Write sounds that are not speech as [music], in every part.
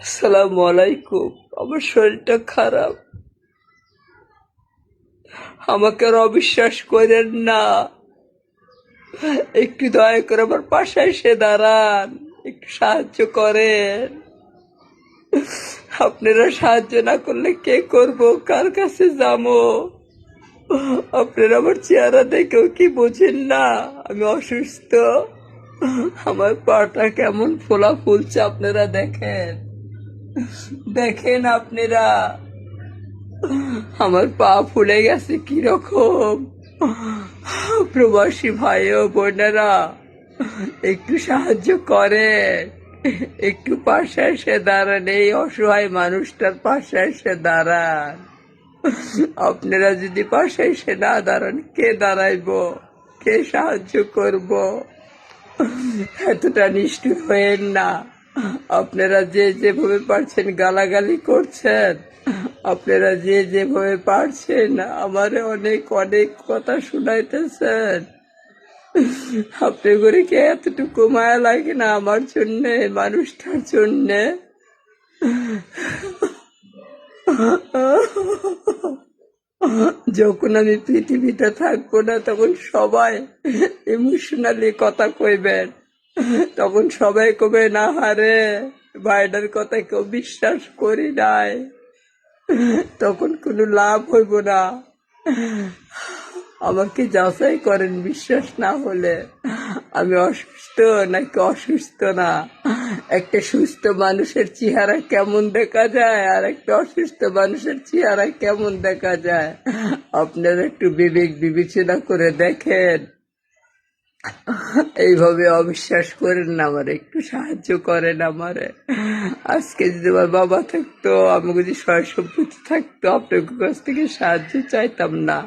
আসসালামু আলাইকুম আমার শরীরটা খারাপ। আমাকে আর অবিশ্বাস করেন না। একটু দয়া করে আমার পাশে এসে দাঁড়ান। একটু সাহায্য করেন। আপনারা সাহায্য না করলে কে করব? কার কাছে যাব? আপনারা আমার চেহারা দেখেও কি বোঝেন না? আমি অসুস্থ। আমার পাটা কেমন ফোলা ফুলছে আপনারা দেখেন। দেখেন আপনারা, আমার পা ফুলে গেছে কীরকম। প্রবাসী ভাই ও বোনেরা, একটু সাহায্য করেন। একটু পাশে এসে দাঁড়ান, এই অসহায় মানুষটার পাশে এসে দাঁড়ান। আপনারা যদি পাশে এসে না দাঁড়ান, কে দাঁড়াইবো? কে সাহায্য করব? এতটা নিষ্ঠুর হয়েন না। আপনারা যে যেভাবে পারছেন গালাগালি করছেন, আপনারা যে যেভাবে পারছেন আমার অনেক অনেক কথা শুনাইতেছেন। আপনি করে কি এতটুকু মায়া লাগে না আমার জন্যে মানুষটার জন্যে? যখন আমি পৃথিবীতে থাকব না, তখন সবাই ইমোশনালি কথা কইবেন। তখন সবাই কবে, না, হারে ভাইটার কথা কেউ বিশ্বাস করি নাই। তখন কোনো লাভ হইব না। আমাকে যাচাই করেন, বিশ্বাস না হলে। আমি অসুস্থ নাকি অসুস্থ না? একটা সুস্থ মানুষের চেহারা কেমন দেখা যায় আর একটা অসুস্থ মানুষের চেহারা কেমন দেখা যায়? আপনারা একটু বিবেক বিবেচনা করে দেখেন। এইভাবে অবিশ্বাস করেন না আমার, একটু সাহায্য করেন আমারে। আজকে যদি আমার বাবা থাকতো আমি যদি সয় সম্পত্তি থাকতো আপনার কাছ থেকে সাহায্য চাইতাম না।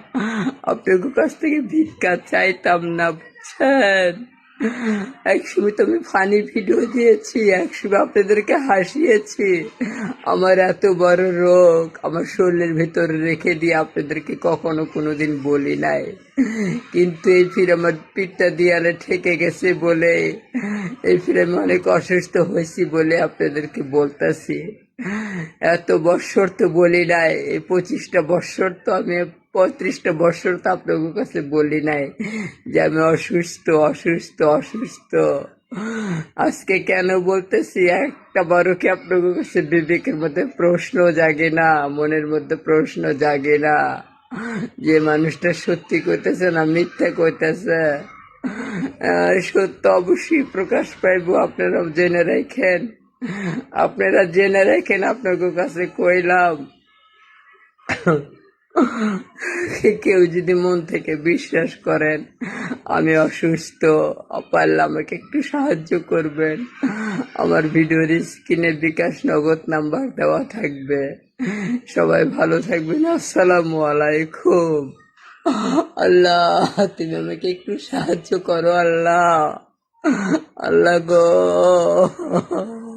আপনার কাছ থেকে ভিক্ষা চাইতাম না, বুঝছেন? একসময় তো আমি ফানি ভিডিও দিয়েছি, একসময় আপনাদেরকে হাসিয়েছি। আমার এত বড় রোগ, আমার শরীরের ভেতরে রেখে দিয়ে আপনাদেরকে কখনো কোনোদিন বলি নাই। কিন্তু এই ফির আমার পিঠটা দিয়ালে ঠেকে গেছে বলে, এই ফির আমি অনেক অসুস্থ হয়েছি বলে আপনাদেরকে বলতেছি। এত বৎসর তো বলি নাই, এই পঁচিশটা বৎসর তো আমি পঁয়ত্রিশটা বছর তো আপনাদের কাছে বলি নাই যে আমি অসুস্থ অসুস্থ অসুস্থ। আজকে কেন বলতেছি? একটা বড় কি আপনাদের কাছে বিবেকের মধ্যে প্রশ্ন জাগে না মনের মধ্যে প্রশ্ন জাগে না যে মানুষটা সত্যি কইতেছে না মিথ্যা কইতেছে? আহ, সত্য অবশ্যই প্রকাশ পাইব আপনারা জেনে রাখেন। আপনারা জেনে রাখেন আপনাদের কাছে কইলাম। [laughs] কেউ যদি মন থেকে বিশ্বাস করেন, আমি অসুস্থ পারলে আমাকে একটু সাহায্য করবেন। আমার ভিডিওর স্ক্রিনে বিকাশ নগদ নাম্বার দেওয়া থাকবে। সবাই ভালো থাকবেন। আসসালামু আলাইকুম। আল্লাহ, তুমি আমাকে একটু সাহায্য করো, আল্লাহ। আল্লাহ গো।